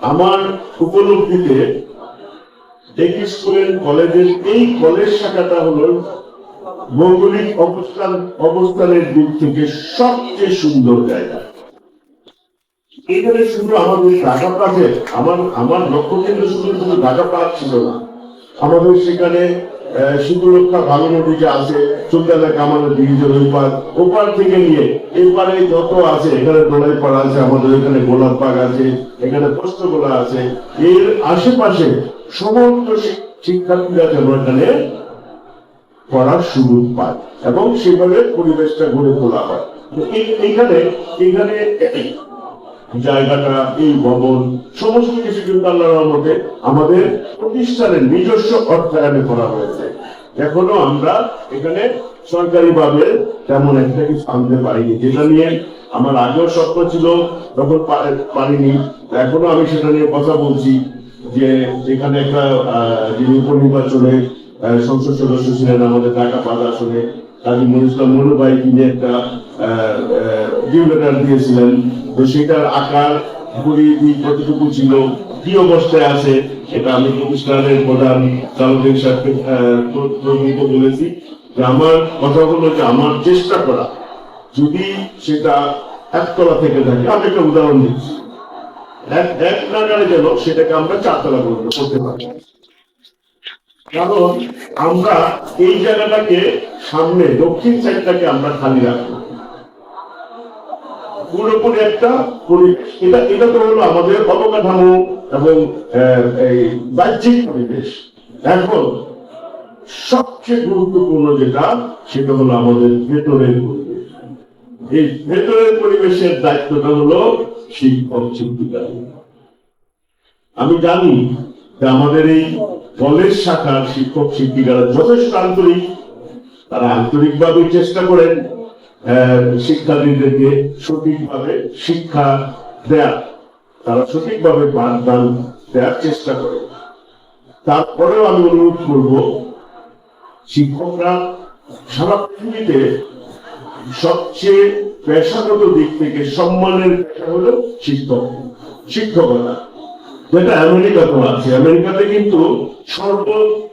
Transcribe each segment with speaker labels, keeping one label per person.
Speaker 1: আমার উপলব্ধিতে একই স্কুলের কলেজের এই কলেজ শাখাটা হলো ভৌগোলিক অবস্থান, অবস্থানের দিক থেকে সবচেয়ে সুন্দর জায়গা। এখানে শুধু আমাদের ঢাকা পাশে আমার আমার লক্ষ্য কিন্তু শুধু শুধু ঢাকা পাঠ ছিল না। আমাদের সেখানে যে আছে কামালের ওপার থেকে নিয়ে যত আছে, এখানে দোলাই পাড়া আছে, আমাদের এখানে আছে, এখানে পোস্তগোলা আছে। এর আশেপাশে সমস্ত শিক- শিক্ষার্থীরা যেন এখানে পড়ার সুযোগ পায় এবং সেভাবে পরিবেশটা গড়ে তোলা হয়। এইখানে এইখানে জায়গাটা, এই ভবন, সমস্ত কিছু কিন্তু আল্লাহর রহমতে আমাদের প্রতিষ্ঠানের নিজস্ব অর্থায়নে করা হয়েছে। এখনও আমরা এখানে সরকারি ভাবে তেমন একটা কিছু আনতে পারিনি। যেটা নিয়ে আমার আগেও স্বপ্ন ছিল, তখন পারিনি। এখনও আমি সেটা নিয়ে কথা বলছি যে এখানে একটা যিনি উপনির্বাচনে সংসদ সদস্য ছিলেন আমাদের ঢাকা পাঁচ আসনে, কাজী মনির ইসলাম মনু ভাই, তিনি একটা দিয়েছিলেন। তো সেটার আকার পরিধি কতটুকু ছিল, কি অবস্থায় আছে এটা আমি প্রতিষ্ঠানের প্রধান চালকের সাথে প্রভুকে বলেছি। যে আমার কথা হলো যে আমার চেষ্টা করা, যদি সেটা একতলা থেকে থাকে, আমি একটা উদাহরণ দিচ্ছি। এক এক নাগারে যেন সেটাকে আমরা চারতলা করতে পারি। কারণ আমরা এই জায়গাটাকে সামনে দক্ষিণ সাইডটাকে আমরা খালি রাখব। পুরোপুরি একটা পরিবেশ এটা এটা তো হলো আমাদের অবকাঠামো এবং এই বাহ্যিক পরিবেশ। এখন সবচেয়ে গুরুত্বপূর্ণ যেটা, সেটা হলো আমাদের ভেতরের পরিবেশ। এই ভেতরের পরিবেশের দায়িত্বটা হলো শিক্ষক শিক্ষিকা আমি জানি যে আমাদের এই কলেজ শাখার শিক্ষক শিক্ষিকারা যথেষ্ট আন্তরিক, তারা আন্তরিকভাবে চেষ্টা করেন। শিক্ষার্থীদেরকে সঠিকভাবে শিক্ষা দেয়া, তারা সঠিকভাবে পাঠদান দেওয়ার চেষ্টা করে। তারপরেও আমি অনুরোধ করব, শিক্ষকরা সারা পৃথিবীতে সবচেয়ে পেশাগত দিক থেকে সম্মানের পেশা হলো শিক্ষক, শিক্ষকতা। যেটা আমেরিকাতেও আছে। আমেরিকাতে কিন্তু সর্ব,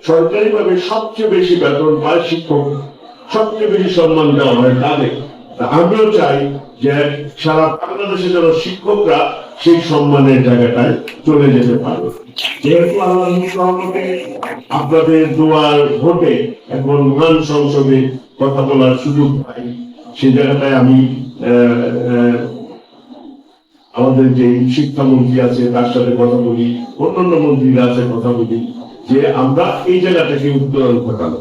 Speaker 1: সরকারিভাবে সবচেয়ে বেশি বেতন পায় শিক্ষক। সবচেয়ে বেশি সম্মান দেওয়া হয় তাদের। আমিও চাই যে সারা বাংলাদেশে যেন শিক্ষকরা সেই সম্মানের জায়গাটায় চলে যেতে পারে যেহেতু আমার আপনাদের দোয়ার ভোটে এখন মহান সংসদে কথা বলার সুযোগ পাই সেই জায়গাটায় আমি আমাদের যে শিক্ষামন্ত্রী আছে, তার সাথে কথা বলি, অন্যান্য মন্ত্রীরা আছে, কথা বলি, যে আমরা এই জায়গাটাকে উত্তরণ ঘটানো